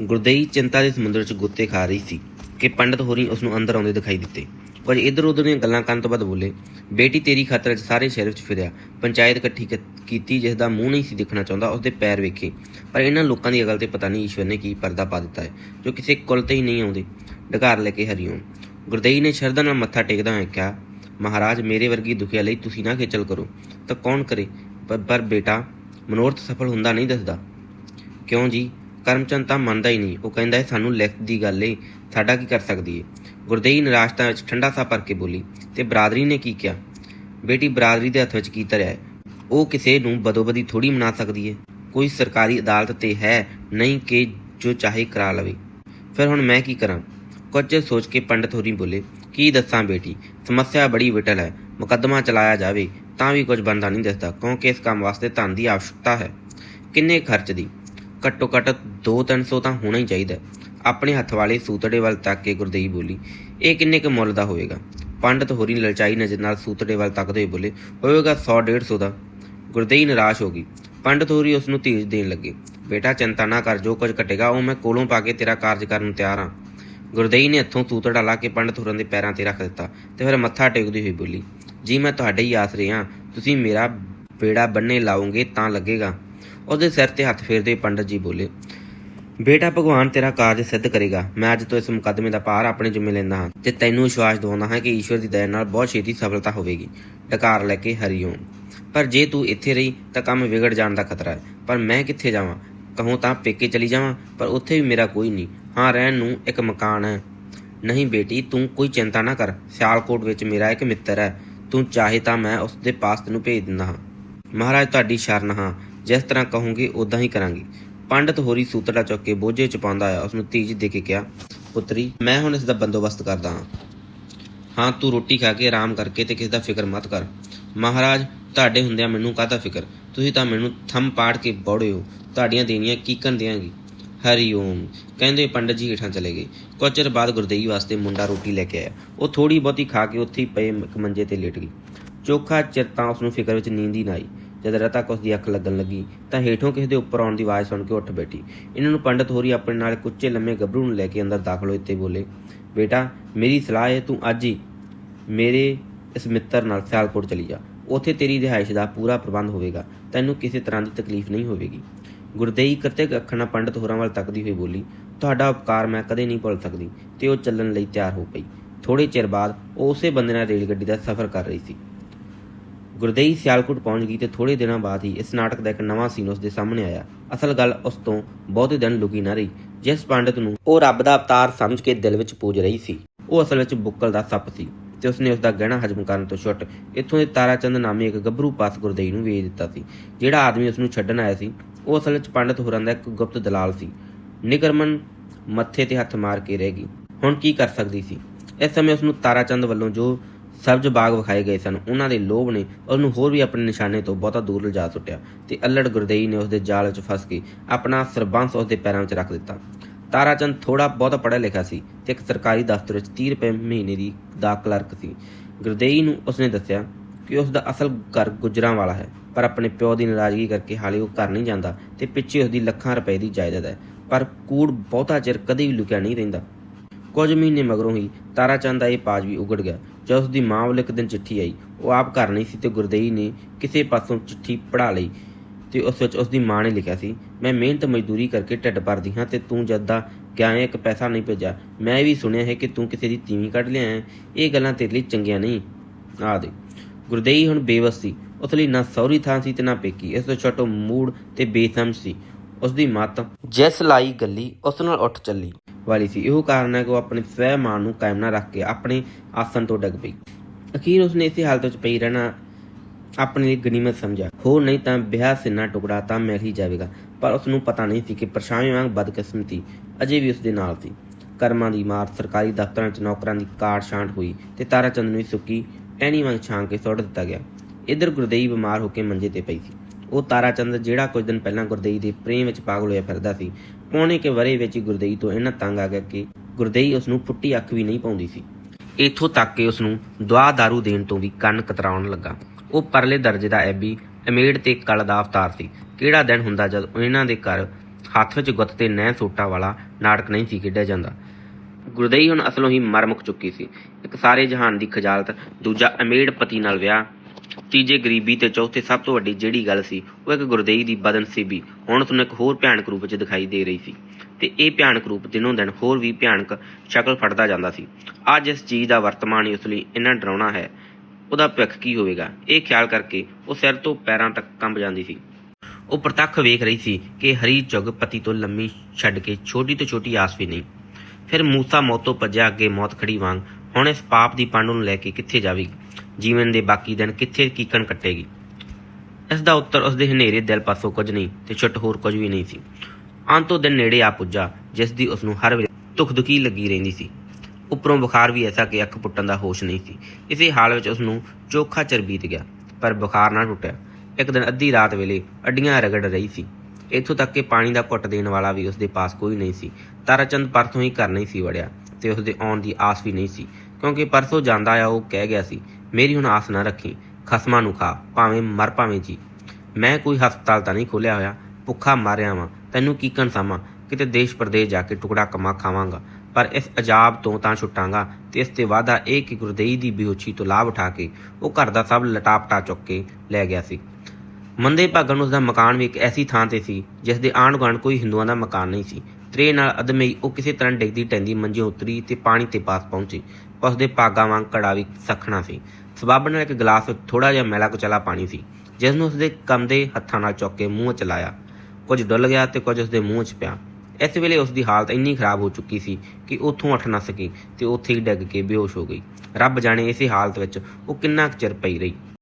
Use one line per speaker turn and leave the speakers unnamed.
ਗੁਰਦਈ ਚਿੰਤਾ ਦੇ ਸਮੁੰਦਰ 'ਚ ਗੁੱਤੇ ਖਾ ਰਹੀ ਸੀ ਕਿ ਪੰਡਤ ਹੋਰੀ ਉਸ ਨੂੰ ਅੰਦਰ ਆਉਂਦੇ ਦਿਖਾਈ ਦਿੱਤੇ। ਕੁਝ ਇੱਧਰ ਉੱਧਰ ਦੀਆਂ ਗੱਲਾਂ ਕਰਨ ਤੋਂ ਬਾਅਦ ਬੋਲੇ, ਬੇਟੀ, ਤੇਰੀ ਖਾਤਰ 'ਚ ਸਾਰੇ ਸ਼ਹਿਰ ਵਿੱਚ ਫਿਰਿਆ। ਪੰਚਾਇਤ ਇਕੱਠੀ ਕੀਤੀ ਜਿਸ ਦਾ ਮੂੰਹ ਨਹੀਂ ਸੀ ਦੇਖਣਾ ਚਾਹੁੰਦਾ ਉਸ ਦੇ ਪੈਰ ਵੇਖੇ। ਪਰ ਇਹਨਾਂ ਲੋਕਾਂ ਦੀ ਅਗਲ ਤੇ ਪਤਾ ਨਹੀਂ ਈਸ਼ਵਰ ਨੇ ਕੀ ਪਰਦਾ ਪਾ ਦਿੱਤਾ ਹੈ, ਜੋ ਕਿਸੇ ਕੁਲ ਤੇ ਹੀ ਨਹੀਂ ਆਉਂਦੇ। ਢਕਾਰ ਲੈ ਕੇ ਹਰੀਓਮ ਗੁਰਦਈ ਨੇ ਸ਼ਰਧਾ ਨਾਲ ਮੱਥਾ ਟੇਕਦਾ ਹੋਇਆ ਕਿਹਾ, ਮਹਾਰਾਜ, ਮੇਰੇ ਵਰਗੀ ਦੁਖਿਆ ਲਈ ਤੁਸੀਂ ਨਾ ਖੇਚਲ ਕਰੋ। ਤਾਂ ਕੌਣ ਕਰੇ? ਪਰ ਬੇਟਾ, ਮਨੋਰਥ ਸਫਲ ਹੁੰਦਾ ਨਹੀਂ ਦੱਸਦਾ। ਕਿਉਂ ਜੀ? ਕਰਮਚੰਦ ਤਾਂ ਮੰਨਦਾ ਹੀ ਨਹੀਂ। ਉਹ ਕਹਿੰਦਾ ਹੈ, ਸਾਨੂੰ ਲਿਖ ਦੀ ਗੱਲ ਏ ਸਾਡਾ ਕੀ ਕਰ ਸਕਦੀ ਏ? ਗੁਰਦੇਈ ਨਿਰਾਸ਼ਤਾ ਵਿੱਚ ਠੰਡਾ ਸਾ ਭਰ ਕੇ ਬੋਲੀ, ਤੇ ਬਰਾਦਰੀ ਨੇ ਕੀ ਕਿਹਾ? ਬੇਟੀ, ਬਰਾਦਰੀ ਦੇ ਹੱਥ ਵਿੱਚ ਕੀ ਧਰਿਆ ਹੈ ਉਹ ਕਿਸੇ ਨੂੰ ਬਦੋਬਦੀ ਥੋੜੀ ਮਨਾ ਸਕਦੀ ਏ। ਕੋਈ ਸਰਕਾਰੀ ਅਦਾਲਤ ਤੇ ਹੈ ਨਹੀਂ ਕਿ ਜੋ ਚਾਹੇ ਕਰਾ ਲਵੇ। ਫਿਰ ਹੁਣ ਮੈਂ ਕੀ ਕਰਾਂ? ਕੁਝ ਸੋਚ ਕੇ ਪੰਡਤ ਹੋਰੀ ਬੋਲੇ, ਕੀ ਦੱਸਾਂ ਬੇਟੀ? ਸਮੱਸਿਆ ਬੜੀ ਵਿਟਲ ਹੈ। ਮੁਕੱਦਮਾ ਚਲਾਇਆ ਜਾਵੇ ਤਾਂ ਵੀ ਕੁਝ ਬੰਦਾ ਨਹੀਂ ਦਿਸਦਾ, ਕਿਉਂਕਿ ਇਸ ਕੰਮ ਵਾਸਤੇ ਧਨ ਦੀ ਆਵਸ਼ਕਤਾ ਹੈ। ਕਿੰਨੇ ਖਰਚ ਦੀ? ਘੱਟੋ ਘੱਟ 2-300 ਤਾਂ ਹੋਣਾ ਹੀ ਚਾਹੀਦਾ। ਆਪਣੇ ਹੱਥ ਵਾਲੇ ਸੂਤੜੇ ਵੱਲ ਤੱਕ ਕੇ ਗੁਰਦਈ ਬੋਲੀ, ਇਹ ਕਿੰਨੇ ਕੁ ਮੁੱਲ ਦਾ ਹੋਵੇਗਾ ਪੰਡਤ ਹੋਰੀ ਲਲਚਾਈ ਨਜ਼ਰ ਨਾਲ ਸੂਤੜੇ ਵੱਲ ਤੱਕਦੇ ਹੋਏ ਬੋਲੇ ਹੋਵੇਗਾ 100-150 ਦਾ। ਗੁਰਦੇਈ ਨਿਰਾਸ਼ ਹੋ ਗਈ। ਪੰਡਤ ਹੋਰੀ ਉਸ ਨੂੰ ਧੀਰਜ ਦੇਣ ਲੱਗੇ, ਬੇਟਾ, ਚਿੰਤਾ ਨਾ ਕਰ, ਜੋ ਕੁਝ ਘਟੇਗਾ, ਉਹ ਮੈਂ ਕੋਲੋਂ ਪਾ ਕੇ ਤੇਰਾ ਕਾਰਜ ਕਰਨ ਨੂੰ ਤਿਆਰ ਹਾਂ। ਗੁਰਦਈ ਨੇ ਹੱਥੋਂ ਸੂਤੜਾ ਲਾ ਕੇ ਪੰਡਤ ਹੋਰਾਂ ਦੇ ਪੈਰਾਂ ਤੇ ਰੱਖ ਦਿੱਤਾ ਤੇ ਫਿਰ ਮੱਥਾ ਟੇਕਦੀ ਹੋਈ ਬੋਲੀ, ਜੀ, ਮੈਂ ਤੁਹਾਡੇ ਹੀ ਆਸਰੇ ਹਾਂ। ਤੁਸੀਂ ਮੇਰਾ ਬੇੜਾ ਬੰਨੇ ਲਾਓਗੇ ਤਾਂ ਲੱਗੇਗਾ। ਉਹਦੇ ਸਿਰ ਤੇ ਹੱਥ ਫੇਰਦੇ ਪੰਡਤ ਜੀ ਬੋਲੇ, ਬੇਟਾ, ਭਗਵਾਨ ਤੇਰਾ ਕਾਰਜ ਸਿੱਧ ਕਰੇਗਾ। ਮੈਂ ਅੱਜ ਤੋਂ ਇਸ ਮੁਕੱਦਮੇ ਦਾ ਭਾਰ ਆਪਣੇ ਜ਼ਿੰਮੇ ਲੈਂਦਾ ਹਾਂ ਤੇ ਤੈਨੂੰ ਵਿਸ਼ਵਾਸ ਦਿਵਾਉਂਦਾ ਹਾਂ ਕਿ ਈਸ਼ਵਰ ਦੀ ਦਇਆ ਨਾਲ ਬਹੁਤ ਛੇਤੀ ਸਫਲਤਾ ਹੋਵੇਗੀ। ਡਕਾਰ ਲੈ ਕੇ ਹਰੀਓਮ ਪਰ ਜੇ ਤੂੰ ਇੱਥੇ ਰਹੀ ਤਾਂ ਕੰਮ ਵਿਗੜ ਜਾਣ ਦਾ ਖਤਰਾ ਹੈ। ਪਰ ਮੈਂ ਕਿੱਥੇ ਜਾਵਾਂ? ਕਹੂੰ ਤਾਂ ਪੇਕੇ ਚਲੀ ਜਾਵਾਂ, ਪਰ ਉੱਥੇ ਵੀ ਮੇਰਾ ਕੋਈ ਨਹੀਂ। ਹਾਂ, ਰਹਿਣ ਨੂੰ ਇੱਕ ਮਕਾਨ ਹੈ। ਨਹੀਂ ਬੇਟੀ, ਤੂੰ ਕੋਈ ਚਿੰਤਾ ਨਾ ਕਰ। ਸਿਆਲਕੋਟ ਵਿੱਚ ਮੇਰਾ ਇੱਕ ਮਿੱਤਰ ਹੈ। ਤੂੰ ਚਾਹੇ ਤਾਂ ਮੈਂ ਉਸ ਦੇ ਪਾਸ ਤੈਨੂੰ ਭੇਜ ਦਿੰਦਾ ਹਾਂ। ਮਹਾਰਾਜ, ਤੁਹਾਡੀ ਸ਼ਰਨ ਹਾਂ। ਜਿਸ ਤਰ੍ਹਾਂ ਕਹੋਗੇ ਉਦਾਂ ਹੀ ਕਰਾਂਗੇ। ਪੰਡਤ ਹੋਰੀ ਸੂਤੜਾ ਚੁੱਕ ਕੇ ਬੋਝੇ ਚ ਪਾਉਂਦਾ ਆਇਆ ਉਸ ਨੂੰ ਤੀਜ ਦੇ ਕੇ ਕਿਹਾ, ਪੁੱਤਰੀ, ਮੈਂ ਹੁਣ ਇਸ ਦਾ ਬੰਦੋਬਸਤ ਕਰਦਾ ਹਾਂ। ਹਾਂ, ਤੂੰ ਰੋਟੀ ਖਾ ਕੇ ਆਰਾਮ ਕਰਕੇ ਤੇ ਕਿਸੇ ਦਾ ਫਿਕਰ ਮਤ ਕਰ। ਮਹਾਰਾਜ, ਤੁਹਾਡੇ ਹੁੰਦਿਆਂ ਮੈਨੂੰ ਕਾਹਦਾ ਫਿਕਰ? ਤੁਸੀਂ ਤਾਂ ਮੈਨੂੰ ਥੰਮ ਪਾੜ ਕੇ ਬੌੜੇ ਹੋ। ਤੁਹਾਡੀਆਂ ਦੇਣੀਆਂ ਕੀਕਨ ਦਿਆਂਗੀ ਹਰੀ ਓਮ, ਕਹਿੰਦੇ ਪੰਡਤ ਜੀ ਹੇਠਾਂ ਚਲੇ ਗਏ। ਕੁਝ ਚਿਰ ਬਾਅਦ ਗੁਰਦੇਈ ਵਾਸਤੇ ਮੁੰਡਾ ਰੋਟੀ ਲੈ ਕੇ ਆਇਆ। ਉਹ ਥੋੜੀ ਬਹੁਤੀ ਖਾ ਕੇ ਉੱਥੇ ਹੀ ਪਏ ਮੰਜੇ ਤੇ ਲੇਟ ਗਈ। ਚੋਖਾ ਚਿਰ ਤਾਂ ਉਸ ਨੂੰ ਫਿਕਰ ਵਿੱਚ ਨੀਂਦ ਹੀ ਨਾ ਆਈ। ਜਦ ਰਤਾ ਤੱਕ ਦੀ ਅੱਖ ਲੱਗਣ ਲੱਗੀ, ਤਾਂ ਹੇਠੋਂ ਕਿਸੇ ਦੇ ਉੱਪਰ ਆਉਣ ਦੀ ਆਵਾਜ਼ ਸੁਣ ਕੇ ਉੱਠ ਬੈਠੀ। ਇਹਨਾਂ ਨੂੰ ਪੰਡਤ ਹੋਰੀ ਆਪਣੇ ਨਾਲ ਇੱਕ ਲੰਮੇ ਗੱਭਰੂ ਨੂੰ ਲੈ ਕੇ ਅੰਦਰ ਦਾਖਲ ਹੋਏ ਤੇ ਬੋਲੇ, ਬੇਟਾ, ਮੇਰੀ ਸਲਾਹ ਹੈ ਤੂੰ ਅੱਜ ਹੀ ਮੇਰੇ ਇਸ ਮਿੱਤਰ ਨਾਲ ਸਿਆਲਕੋਟ ਚਲੀ ਜਾ। ਉੱਥੇ ਤੇਰੀ ਰਿਹਾਇਸ਼ ਦਾ ਪੂਰਾ ਪ੍ਰਬੰਧ ਹੋਵੇਗਾ। ਤੈਨੂੰ ਕਿਸੇ ਤਰ੍ਹਾਂ ਦੀ ਤਕਲੀਫ ਨਹੀਂ ਹੋਵੇਗੀ। ਗੁਰਦੇਈ ਕਰਤੇ ਅੱਖਾਂ ਨਾਲ ਪੰਡਤ ਹੋਰਾਂ ਵੱਲ ਤੱਕਦੀ ਹੋਈ ਬੋਲੀ, ਤੁਹਾਡਾ ਉਪਕਾਰ ਮੈਂ ਕਦੇ ਨਹੀਂ ਭੁੱਲ ਸਕਦੀ ਤੇ ਉਹ ਚੱਲਣ ਲਈ ਤਿਆਰ ਹੋ ਪਈ। ਥੋੜੇ ਚਿਰ ਬਾਅਦ ਉਹ ਉਸੇ ਬੰਦੇ ਨਾਲ ਰੇਲ ਗੱਡੀ ਦਾ ਸਫ਼ਰ ਕਰ ਰਹੀ ਸੀ। ਗੁਰਦੇਈ ਸਿਆਲਕੋਟ ਪਹੁੰਚ ਗਈ ਤੇ ਥੋੜੇ ਦਿਨਾਂ ਬਾਅਦ ਹੀ ਇਸ ਨਾਟਕ ਦਾ ਇੱਕ ਨਵਾਂ ਸੀਨ ਉਸ ਦੇ ਸਾਹਮਣੇ ਆਇਆ। ਅਸਲ ਗੱਲ ਉਸ ਤੋਂ ਬਹੁਤੇ ਦਿਨ ਲੁਕੀ ਨਾ ਰਹੀ, ਜਿਸ ਪੰਡਤ ਨੂੰ ਉਹ ਰੱਬ ਦਾ ਅਵਤਾਰ ਸਮਝ ਕੇ ਦਿਲ ਵਿੱਚ ਪੂਜ ਰਹੀ ਸੀ। ਉਹ ਅਸਲ ਵਿੱਚ ਬੁੱਕਲ ਦਾ ਸੱਪ ਸੀ ਤੇ ਉਸਨੇ ਉਸ ਦਾ ਗਹਿਣਾ ਹਜਮ ਕਰਨ ਤੋਂ ਛੁੱਟ ਇੱਥੋਂ ਦੇ ਤਾਰਾਚੰਦ ਨਾਮੇ ਇੱਕ ਗੱਭਰੂ ਪਾਸ ਗੁਰਦੇਈ ਨੂੰ ਵੇਚ ਦਿੱਤਾ ਸੀ, ਜਿਹੜਾ ਆਦਮੀ ਉਸ ਨੂੰ ਛੱਡਣ ਆਇਆ ਸੀ। ਉਹ ਅਸਲ ਵਿੱਚ ਪੰਡਤ ਹੋਰਾਂ ਦਾ ਇੱਕ ਗੁਪਤ ਦਲਾਲ ਸੀ। ਨਿਗਰਮਨ ਮੱਥੇ ਤੇ ਹੱਥ ਮਾਰ ਕੇ ਰਹਿ ਗਈ। ਹੁਣ ਕੀ ਕਰ ਸਕਦੀ ਸੀ? ਇਸ ਸਮੇਂ ਉਸ ਨੂੰ ਤਾਰਾਚੰਦ ਵੱਲੋਂ ਜੋ ਸਬਜ਼ ਬਾਗ ਵਿਖਾਏ ਗਏ ਸਨ। ਉਹਨਾਂ ਦੇ ਲੋਭ ਨੇ ਉਸ ਨੂੰ ਹੋਰ ਵੀ ਆਪਣੇ ਨਿਸ਼ਾਨੇ ਤੋਂ ਬਹੁਤਾ ਦੂਰ ਲਿਜਾ ਸੁੱਟਿਆ ਤੇ ਅਲੜ ਗੁਰਦੇਈ ਨੇ ਉਸ ਦੇ ਜਾਲ ਵਿੱਚ ਫਸ ਕੇ ਆਪਣਾ ਸਰਬੰਸ ਉਸ ਦੇ ਪੈਰਾਂ ਵਿੱਚ ਰੱਖ ਦਿੱਤਾ। ਤਾਰਾਚੰਦ ਥੋੜਾ ਬਹੁਤਾ ਪੜ੍ਹਿਆ ਲਿਖਿਆ ਸੀ ਤੇ ਇੱਕ ਸਰਕਾਰੀ ਦਫ਼ਤਰ ਵਿੱਚ 30 ਰੁਪਏ ਮਹੀਨੇ ਦੀ ਦਾ ਕਲਰਕ ਸੀ। ਗੁਰਦੇਈ ਨੂੰ ਉਸਨੇ ਦੱਸਿਆ ਕਿ ਉਸ ਦਾ ਅਸਲ ਘਰ ਗੁਜਰਾਂ ਵਾਲਾ ਹੈ, ਪਰ ਆਪਣੇ ਪਿਓ ਦੀ ਨਾਰਾਜ਼ਗੀ ਕਰਕੇ ਹਾਲੇ ਉਹ ਘਰ ਨਹੀਂ ਜਾਂਦਾ ਤੇ ਪਿੱਛੇ ਉਸ ਦੀ ਲੱਖਾਂ ਰੁਪਏ ਦੀ ਜਾਇਦਾਦ ਹੈ, ਪਰ ਕੂੜ ਬਹੁਤਾ ਚਿਰ ਕਦੇ ਵੀ ਲੁਕਿਆ ਨਹੀਂ ਰਹਿੰਦਾ। ਕੁਝ ਮਹੀਨੇ ਮਗਰੋਂ ਹੀ ਤਾਰਾਚੰਦ ਦਾ ਇਹ ਪਾਜ ਵੀ ਉਗੜ ਗਿਆ। ਜਦ ਉਸ ਦੀ ਮਾਂ ਵੱਲੋਂ ਇੱਕ ਦਿਨ ਚਿੱਠੀ ਆਈ, ਉਹ ਆਪ ਘਰ ਨਹੀਂ ਸੀ ਤੇ ਗੁਰਦੇਈ ਨੇ ਕਿਸੇ ਪਾਸੋਂ ਚਿੱਠੀ ਪੜਾ ਲਈ ਤੇ ਉਸ ਵਿੱਚ ਉਸ ਦੀ ਮਾਂ ਨੇ ਲਿਖਿਆ ਸੀ, ਮੈਂ ਮਿਹਨਤ ਮਜ਼ਦੂਰੀ ਕਰਕੇ ਢਿੱਡ ਭਰਦੀ ਹਾਂ ਤੇ ਤੂੰ ਜਦ ਦਾ ਗਿਆ ਹੈ ਇੱਕ ਪੈਸਾ ਨਹੀਂ ਭੇਜਿਆ, ਮੈਂ ਵੀ ਸੁਣਿਆ ਹੈ ਕਿ ਤੂੰ ਕਿਸੇ ਦੀ ਤੀਵੀਂ ਕੱਢ ਲਿਆ ਹੈ, ਇਹ ਗੱਲਾਂ ਤੇਰੇ ਲਈ ਚੰਗੀਆਂ ਨਹੀਂ। ਆ ਦੇ। ਗੁਰਦੇਈ ਹੁਣ ਬੇਵਸ ਸੀ, ਉਸ ਲਈ ਨਾ ਸੌਰੀ ਥਾਂ ਸੀ ਤੇ ਨਾ ਪੇਕੀ, ਇਸ ਤੋਂ ਛੋਟੋ ਮੂਡ ਤੇ ਬੇਸਮਝ ਸੀ। ਉਸ ਦੀ ਮੱਤ ਜਿਸ ਲਾਈ ਗੱਲੀ ਉਸ ਨਾਲ ਉੱਠ ਚੱਲੀ। ਵਾਲੀ ਸੀ। ਇਹੋ ਕਾਰਨ ਹੈ ਕਿ ਉਹ ਆਪਣੀ ਸਵੈ ਮਾਨ ਨੂੰ ਕਾਇਮ ਨਾ ਰੱਖ ਕੇ ਆਪਣੇ ਆਸਨ ਤੋਂ ਡਿੱਗ ਪਈ। ਅਖੀਰ ਉਸਨੇ ਇਸੇ ਹਾਲਤ ਵਿੱਚ ਪਈ ਰਹਿਣਾ ਆਪਣੇ ਲਈ ਗਨੀਮਤ ਸਮਝਿਆ। ਹੋਰ ਨਹੀਂ ਤਾਂ ਵਿਆਹ ਸਿੰਨਾ ਟੁਕੜਾ ਤਾਂ ਮਿਲ ਹੀ ਜਾਵੇਗਾ ਪਰ ਉਸ ਨੂੰ ਪਤਾ ਨਹੀਂ ਸੀ ਕਿ ਪਰਛਾਵੇਂ ਵਾਂਗ ਬਦਕਿਸਮਤੀ ਅਜੇ ਵੀ ਉਸ ਦੇ ਨਾਲ ਸੀ। ਕਰਮਾਂ ਦੀ ਮਾਰ ਸਰਕਾਰੀ ਦਫ਼ਤਰਾਂ 'ਚ ਨੌਕਰਾਂ ਦੀ ਕਾਟ ਛਾਂਟ ਹੋਈ ਤੇ ਤਾਰਾਚੰਦ ਨੂੰ ਵੀ ਸੁੱਕੀ ਟਹਿਣੀ ਵਾਂਗ ਛਾਂ ਕੇ ਸੁੱਟ ਦਿੱਤਾ ਗਿਆ। ਇਧਰ ਗੁਰਦੇਈ ਬਿਮਾਰ ਹੋ ਕੇ ਮੰਜੇ ਤੇ ਪਈ ਸੀ। ਉਹ ਤਾਰਾਚੰਦ ਜਿਹੜਾ ਕੁਝ ਦਿਨ ਪਹਿਲਾਂ ਗੁਰਦੇਈ ਦੇ ਪ੍ਰੇਮ ਵਿੱਚ ਪਾਗਲ ਹੋਇਆ ਫਿਰਦਾ ਸੀ, ਪੌਣੇ ਕੇ ਵਰੇ ਵਿੱਚ ਹੀ ਗੁਰਦੇਈ ਤੋਂ ਇੰਨਾ ਤੰਗ ਆ ਗਿਆ ਕਿ ਗੁਰਦੇਈ ਉਸ ਨੂੰ ਫੁੱਟੀ ਅੱਖ ਵੀ ਨਹੀਂ ਪਾਉਂਦੀ ਸੀ। ਇਥੋਂ ਤੱਕ ਕਿ ਉਸ ਨੂੰ ਦੁਆ ਦਾਰੂ ਦੇਣ ਤੋਂ ਵੀ ਕੰਨ ਕਤਰਾਉਣ ਲੱਗਾ। ਉਹ ਪਰਲੇ ਦਰਜੇ ਦਾ ਐਬੀ ਅਮੇੜ ਤੇ ਕਲ ਦਾ ਅਵਤਾਰ ਸੀ। ਕਿਹੜਾ ਦਿਨ ਹੁੰਦਾ ਜਦ ਇਹਨਾਂ ਦੇ ਘਰ ਹੱਥ ਵਿੱਚ ਗੁੱਤ ਤੇ ਨਹਿ ਸੋਟਾ ਵਾਲਾ ਨਾਟਕ ਨਹੀਂ ਸੀ ਖੇਡਿਆ ਜਾਂਦਾ। ਗੁਰਦਈ ਹੁਣ ਅਸਲੋਂ ਹੀ ਮਰ ਮੁੱਕ ਚੁੱਕੀ ਸੀ। ਇੱਕ ਸਾਰੇ ਜਹਾਨ ਦੀ ਖਜਾਲਤ, ਦੂਜਾ ਅਮੇੜ ਪਤੀ ਨਾਲ ਵਿਆਹ ਤੀਜੇ ਗਰੀਬੀ ਤੇ ਚੌਥੇ ਸਭ ਤੋਂ ਵੱਡੀ ਜਿਹੜੀ ਗੱਲ ਸੀ, ਉਹ ਇੱਕ ਗੁਰਦਈ ਦੀ ਬਦਨਸੀਬੀ ਹੁਣ ਉਸਨੂੰ ਇੱਕ ਹੋਰ ਭਿਆਨਕ ਰੂਪ ਵਿੱਚ ਦਿਖਾਈ ਦੇ ਰਹੀ ਸੀ। ਤੇ ਇਹ ਭਿਆਨਕ ਰੂਪ ਦਿਨੋਂ ਦਿਨ ਹੋਰ ਵੀ ਭਿਆਨਕ ਸ਼ਕਲ ਫੜਦਾ ਜਾਂਦਾ ਸੀ। ਅੱਜ ਇਸ ਚੀਜ਼ ਦਾ ਵਰਤਮਾਨ ਹੀ ਉਸ ਲਈ ਇੰਨਾ ਡਰਾਉਣਾ ਹੈ, ਉਹਦਾ ਭਵਿੱਖ ਕੀ ਹੋਵੇਗਾ? ਇਹ ਖਿਆਲ ਕਰਕੇ ਉਹ ਸਿਰ ਤੋਂ ਪੈਰਾਂ ਤੱਕ ਕੰਬ ਜਾਂਦੀ ਸੀ। ਉਹ ਪ੍ਰਤੱਖ ਵੇਖ ਰਹੀ ਸੀ ਕਿ ਹਰੀ ਝੁੱਗ ਪਤੀ ਤੋਂ ਲੰਮੀ ਛੱਡ ਕੇ ਛੋਟੀ ਤੋਂ ਛੋਟੀ ਆਸ ਵੀ ਨਹੀਂ। ਫਿਰ ਮੂਸਾ ਮੌਤੋਂ ਭੱਜਿਆ ਅੱਗੇ ਮੌਤ ਖੜੀ ਵਾਂਗ, ਹੁਣ ਇਸ ਪਾਪ ਦੀ ਪਾਂਡੂ ਨੂੰ ਲੈ ਕੇ ਕਿੱਥੇ ਜਾਵੇਗੀ? ਜੀਵਨ ਦੇ ਬਾਕੀ ਦਿਨ ਕਿੱਥੇ ਕੀਕਣ ਕੱਟੇਗੀ? ਇਸ ਦਾ ਉੱਤਰ ਉਸਦੇ ਹਨੇਰੇ ਦਿਲ ਪਾਸੋਂ ਕੁਝ ਨਹੀਂ ਤੇ ਛੁੱਟ ਹੋਰ ਕੁਝ ਵੀ ਨਹੀਂ ਸੀ। ਅੰਤੋਂ ਦਿਨ ਨੇੜੇ ਆ ਪੁੱਜਾ, ਜਿਸ ਦੀ ਉਸਨੂੰ ਹਰ ਵੇਲੇ ਦੁੱਖ ਲੱਗੀ ਰਹਿੰਦੀ ਸੀ। ਉੱਪਰੋਂ ਬੁਖਾਰ ਵੀ ਐਸਾ ਕਿ ਅੱਖ ਪੁੱਟਣ ਦਾ ਹੋਸ਼ ਨਹੀਂ ਸੀ। ਇਸੇ ਹਾਲ ਵਿੱਚ ਉਸਨੂੰ ਚੋਖਾ ਚਿਰ ਬੀਤ ਗਿਆ, ਪਰ ਬੁਖਾਰ ਨਾ ਟੁੱਟਿਆ। ਇੱਕ ਦਿਨ ਅੱਧੀ ਰਾਤ ਵੇਲੇ ਅੱਡੀਆਂ ਰਗੜ ਰਹੀ ਸੀ। ਇੱਥੋਂ ਤੱਕ ਕਿ ਪਾਣੀ ਦਾ ਘੁੱਟ ਦੇਣ ਵਾਲਾ ਵੀ ਉਸਦੇ ਪਾਸ ਕੋਈ ਨਹੀਂ ਸੀ। ਤਾਰਾਚੰਦ ਪਰਸੋਂ ਹੀ ਘਰ ਨਹੀਂ ਸੀ ਵੜਿਆ ਤੇ ਉਸਦੇ ਆਉਣ ਦੀ ਆਸ ਵੀ ਨਹੀਂ ਸੀ, ਕਿਉਂਕਿ ਪਰਸੋਂ ਜਾਂਦਾ ਆ ਉਹ ਕਹਿ ਗਿਆ ਸੀ ਮੇਰੀ ਹੁਣ ਆਸ ਨਾ ਰੱਖੀ, ਖਸਮਾਂ ਨੂੰ ਖਾ, ਭਾਵੇਂ ਮਰ ਭਾਵੇਂ ਜੀ। ਮੈਂ ਕੋਈ ਹਸਪਤਾਲ ਤਾਂ ਨਹੀਂ ਖੋਲਿਆ ਹੋਇਆ, ਭੁੱਖਾ ਮਾਰਿਆ ਵਾਂ। ਤੈਨੂੰ ਕੀ ਕਨਸਾਵਾਂ ਕਿਤੇ ਦੇਸ਼ ਪ੍ਰਦੇਸ਼ ਜਾ ਕੇ ਟੁਕੜਾ ਕਮਾ ਖਾਵਾਂਗਾ। ਪਰ ਇਸ ਅਜਾਬ ਤੋਂ ਤਾਂ ਛੁੱਟਾਂਗਾ ਤੇ ਇਸ ਤੇ ਵਾਦਾ ਇਹ ਕਿ ਗੁਰਦੇਈ ਦੀ ਬੇਹੋਸ਼ੀ ਤੋਂ ਲਾਭ ਉਠਾ ਕੇ ਉਹ ਘਰ ਦਾ ਸਭ ਲਟਾਪਟਾ ਚੁੱਕ ਕੇ ਲੈ ਗਿਆ ਸੀ। ਮੰਦੇ ਭਾਗਣ ਨੂੰ ਉਸਦਾ ਮਕਾਨ ਵੀ ਇੱਕ ਐਸੀ ਥਾਂ ਤੇ ਸੀ, ਜਿਸ ਦੇ ਆਂਢ ਗੁਆਂਢ ਕੋਈ ਹਿੰਦੂਆਂ ਦਾ ਮਕਾਨ ਨਹੀਂ ਸੀ। ਤ੍ਰੇ ਨਾਲ ਅਦਮਈ ਉਹ ਕਿਸੇ ਤਰ੍ਹਾਂ ਡਿੱਗਦੀ ਟੈਂਦੀ ਮੰਜੇ ਉਤਰੀ ਤੇ ਪਾਣੀ ਤੇ ਪਾਸ ਪਹੁੰਚੀ। ਉਸ ਦੇ ਭਾਗਾਂ ਵਾਂਗ ਕੜਾ ਵੀ ਸਖਣਾ ਸੀ। ਸਬੱਬ ਨਾਲ ਇੱਕ ਗਲਾਸ ਵਿੱਚ ਥੋੜਾ ਜਿਹਾ ਮੈਲਾ ਕੁਚਲਾ ਪਾਣੀ ਸੀ ਜਿਸ ਨੂੰ ਉਸਦੇ ਕੰਮਦੇ ਹੱਥਾਂ ਨਾਲ ਚੁੱਕ ਕੇ ਮੂੰਹ 'ਚ ਲਾਇਆ। ਕੁਝ ਡੁੱਲ ਗਿਆ ਤੇ ਕੁਝ ਉਸਦੇ ਮੂੰਹ 'ਚ ਪਿਆ। ਇਸ ਵੇਲੇ ਉਸਦੀ ਹਾਲਤ ਇੰਨੀ ਖਰਾਬ ਹੋ ਚੁੱਕੀ ਸੀ ਕਿ ਉੱਥੋਂ ਉੱਠ ਨਾ ਸਕੀ ਤੇ ਉੱਥੇ ਹੀ ਡਿੱਗ ਕੇ ਬੇਹੋਸ਼ ਹੋ ਗਈ। ਰੱਬ ਜਾਣੇ ਇਸੇ ਹਾਲਤ ਵਿੱਚ ਉਹ ਕਿੰਨਾ ਕੁ ਚਿਰ ਪਈ ਰਹੀ।